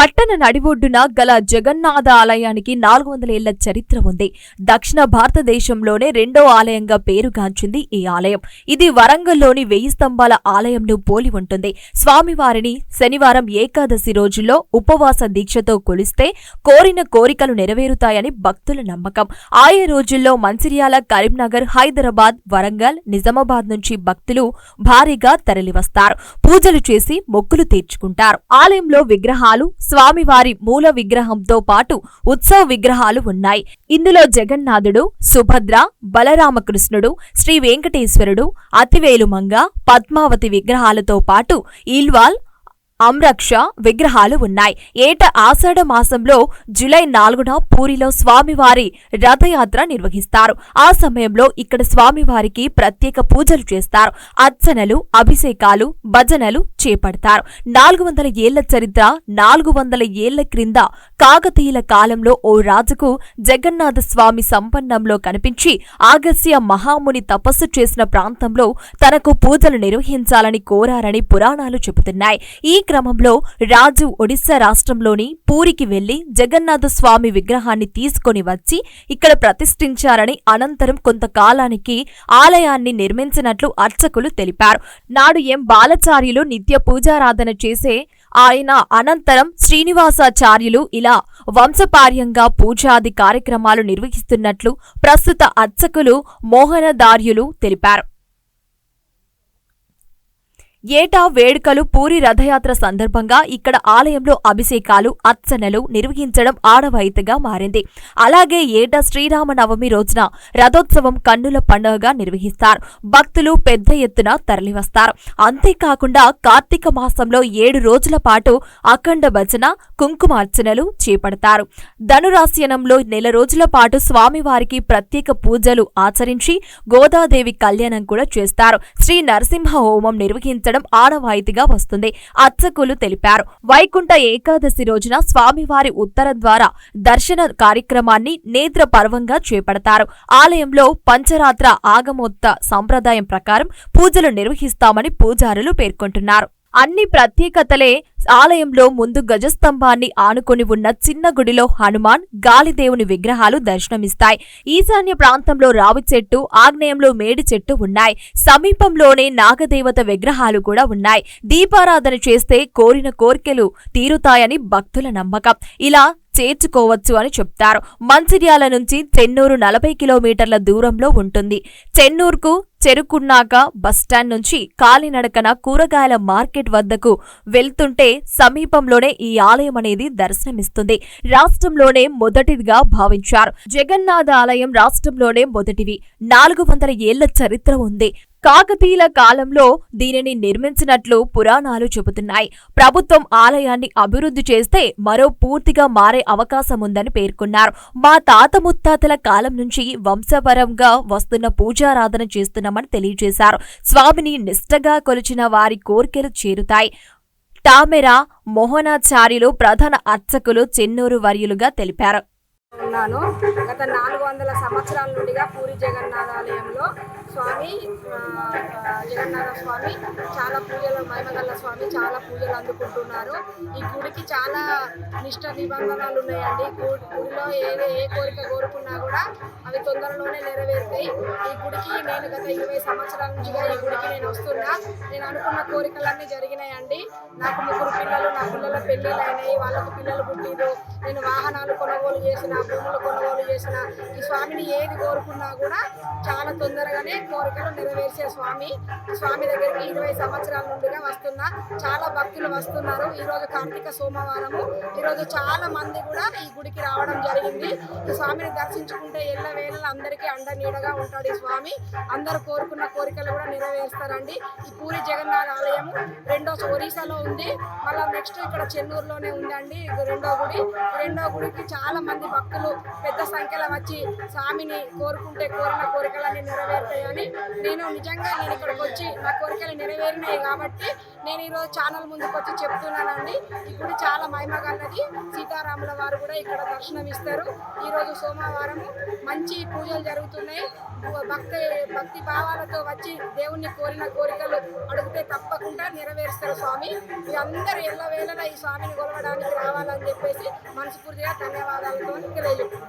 పట్టణ నడిబొడ్డున గల జగన్నాథ ఆలయానికి నాలుగు వందల ఏళ్ళ చరిత్ర ఉంది. దక్షిణ భారతదేశంలోనే రెండో ఆలయంగా పేరుగాంచింది ఈ ఆలయం. ఇది వరంగల్లోని వెయ్యి స్తంభాల ఆలయంను పోలి ఉంటుంది. స్వామివారిని శనివారం ఏకాదశి రోజుల్లో ఉపవాస దీక్షతో కొలిస్తే కోరిన కోరికలు నెరవేరుతాయని భక్తుల నమ్మకం. ఆయా రోజుల్లో మంచిర్యాల కరీంనగర్ హైదరాబాద్ వరంగల్ నిజామాబాద్ నుంచి భక్తులు భారీగా తరలివస్తారు. పూజలు చేసి మొక్కులు తీర్చుకుంటారు. ఆలయంలో విగ్రహాలు స్వామివారి మూల విగ్రహంతో పాటు ఉత్సవ విగ్రహాలు ఉన్నాయి. ఇందులో జగన్నాథుడు సుభద్ర బలరామకృష్ణుడు శ్రీ వెంకటేశ్వరుడు అతివేలుమంగ పద్మావతి విగ్రహాలతో పాటు ఈల్వాల్ అమ్రక్ష విగ్రహాలు ఉన్నాయి. ఏట ఆషాఢ మాసంలో జులై నాలుగున పూరిలో స్వామివారి రథయాత్ర నిర్వహిస్తారు. ఆ సమయంలో ఇక్కడ స్వామివారికి ప్రత్యేక పూజలు చేస్తారు. అర్చనలు అభిషేకాలు భజనలు చేపడతారు. నాలుగు వందల ఏళ్ళ చరిత్ర నాలుగు వందల ఏళ్ళ క్రింద కాకతీయుల కాలంలో ఓ రాజుకు జగన్నాథ స్వామి సంపన్నంలో కనిపించి ఆగస్య మహాముని తపస్సు చేసిన ప్రాంతంలో తనకు పూజలు నిర్వహించాలని కోరారని పురాణాలు చెబుతున్నాయి. ఈ క్రమంలో రాజు ఒడిశా రాష్ట్రంలోని పూరికి వెళ్ళి జగన్నాథ స్వామి విగ్రహాన్ని తీసుకొని వచ్చి ఇక్కడ ప్రతిష్ఠించారని అనంతరం కొంతకాలానికి ఆలయాన్ని నిర్మించినట్లు అర్చకులు తెలిపారు. నాడు ఎం బాలచార్యులు నిత్య పూజారాధన చేసే ఆయన అనంతరం శ్రీనివాసాచార్యులు ఇలా వంశపార్యంగా పూజాది కార్యక్రమాలు నిర్వహిస్తున్నట్లు ప్రస్తుత అర్చకులు మోహనదార్యులు తెలిపారు. ఏటా వేడుకలు పూరి రథయాత్ర సందర్భంగా ఇక్కడ ఆలయంలో అభిషేకాలు అర్చనలు నిర్వహించడం ఆడవాయితగా మారింది. అలాగే ఏటా శ్రీరామనవమి రోజున రథోత్సవం కన్నుల పండుగగా నిర్వహిస్తారు. భక్తులు పెద్ద ఎత్తున తరలివస్తారు. అంతేకాకుండా కార్తీక మాసంలో ఏడు రోజుల పాటు అఖండ భజన కుంకుమార్చనలు చేపడతారు. ధనురాశయనంలో నెల రోజుల పాటు స్వామివారికి ప్రత్యేక పూజలు ఆచరించి గోదాదేవి కళ్యాణం కూడా చేస్తారు. శ్రీ నరసింహ హోమం నిర్వహించడం ఆనవాయితీగా వస్తుంది. అర్చకులు తెలిపారు. వైకుంఠ ఏకాదశి రోజున స్వామివారి ఉత్తర ద్వారా దర్శన కార్యక్రమాన్ని నేత్ర పర్వంగా చేపడతారు. ఆలయంలో పంచరాత్ర ఆగమోత్త సంప్రదాయం ప్రకారం పూజలు నిర్వహిస్తామని పూజారులు పేర్కొంటున్నారు. అన్ని ప్రత్యేకతలే ఆలయంలో ముందు గజస్తంభాన్ని ఆనుకొని ఉన్న చిన్న గుడిలో హనుమాన్ గాలిదేవుని విగ్రహాలు దర్శనమిస్తాయి. ఈశాన్య ప్రాంతంలో రావి చెట్టు ఆగ్నేయంలో మేడి చెట్టు ఉన్నాయి. సమీపంలోనే నాగదేవత విగ్రహాలు కూడా ఉన్నాయి. దీపారాధన చేస్తే కోరిన కోరికలు తీరుతాయని భక్తుల నమ్మకం. ఇలా చేర్చుకోవచ్చు అని చెప్తారు. మంచిర్యాల నుంచి చెన్నూరు నలభై కిలోమీటర్ల దూరంలో ఉంటుంది. చెన్నూరుకు చెరుకున్నాక బస్టాండ్ నుంచి కాలినడకన కూరగాయల మార్కెట్ వద్దకు వెళ్తుంటే సమీపంలోనే ఈ ఆలయం అనేది దర్శనమిస్తుంది. రాష్ట్రంలోనే మొదటిదిగా భావించారు. జగన్నాథ ఆలయం రాష్ట్రంలోనే మొదటివి నాలుగు వందల ఏళ్ళ చరిత్ర ఉంది. కాకతీయుల కాలంలో దీనిని నిర్మించినట్లు పురాణాలు చెబుతున్నాయి. ప్రభుత్వం ఆలయాన్ని అభివృద్ధి చేస్తే మరో పూర్తిగా మారే అవకాశం ఉందని పేర్కొన్నారు. మా తాత ముత్తాతల కాలం నుంచి వంశపరంగా వస్తున్న పూజారాధన చేస్తున్నామని తెలియజేశారు. స్వామిని నిష్టగా కొలిచిన వారి కోరికలు చేరుతాయి. తామెరా మోహనాచార్యులు ప్రధాన అర్చకులు చెన్నూరు వర్యులుగా తెలిపారు. ఉన్నాను. గత నాలుగు వందల సంవత్సరాల నుండిగా పూరి జగన్నాథ ఆలయంలో స్వామి జగన్నాథ స్వామి చాలా పూజలు మహిమగల్ల స్వామి చాలా పూజలు అందుకుంటున్నారు. ఈ గుడికి చాలా నిష్ట నిబంధనలు ఉన్నాయండి. గుడిలో ఏది ఏ కోరిక కోరుకున్నా కూడా అవి తొందరలోనే నెరవేరుతాయి. ఈ గుడికి నేను గత ఇరవై సంవత్సరాల నుంచిగా ఈ గుడికి నేను వస్తున్నా. నేను అనుకున్న కోరికలన్నీ జరిగినాయండి. నాకు ముగ్గురు పిల్లలు నా పిల్లల పెళ్ళిళ్ళు అయినాయి వాళ్ళకు పిల్లలు పుట్టిరు నేను వాహనాలు కొనుగోలు చేసిన భూములు కొనుగోలు చేసిన. ఈ స్వామిని ఏది కోరుకున్నా కూడా చాలా తొందరగానే కోరికలు నెరవేర్చే స్వామి. స్వామి దగ్గరికి ఇరవై సంవత్సరాల నుండిగా వస్తున్నా చాలా భక్తులు వస్తున్నారు. ఈ రోజు కార్తీక సోమవారము. ఈ రోజు చాలా మంది కూడా ఈ గుడికి రావడం జరిగింది. ఈ స్వామిని దర్శించుకుంటే ఎల్ల వేళలు అందరికీ అండ నీడగా ఉంటాడు ఈ స్వామి. అందరూ కోరుకున్న కోరికలు కూడా నెరవేరుస్తారండి. ఈ పూరి జగన్నాథ ఆలయము రెండో ఒరిసాలో ఉంది. మళ్ళీ నెక్స్ట్ ఇక్కడ చెన్నూరులోనే ఉందండి. రెండో గుడి. రెండో గుడికి చాలా మంది భక్తులు పెద్ద సంఖ్యలో వచ్చి స్వామిని కోరుకుంటే కోరిన కోరికలన్నీ నెరవేరుతాయి కానీ నేను నిజంగా నేను ఇక్కడికి వచ్చి నా కోరికలు నెరవేరినాయి కాబట్టి నేను ఈరోజు ఛానల్ ముందుకు వచ్చి చెప్తున్నానండి. ఈ గుడి చాలా మహిమగలది. సీతారాముల వారు కూడా ఇక్కడ దర్శనం ఇస్తారు. ఈరోజు సోమవారం మంచి పూజలు జరుగుతున్నాయి. భక్తి భక్తి భావాలతో వచ్చి దేవుణ్ణి కోరిన కోరికలు అడిగితే తప్పకుండా నెరవేరుస్తారు స్వామి. అందరూ ఎల్లవేళలా ఈ స్వామిని కొలవడానికి రావాలని చెప్పేసి మనస్ఫూర్తిగా ధన్యవాదాలతో తెలియజేస్తున్నాను.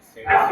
Yeah.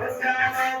Yeah.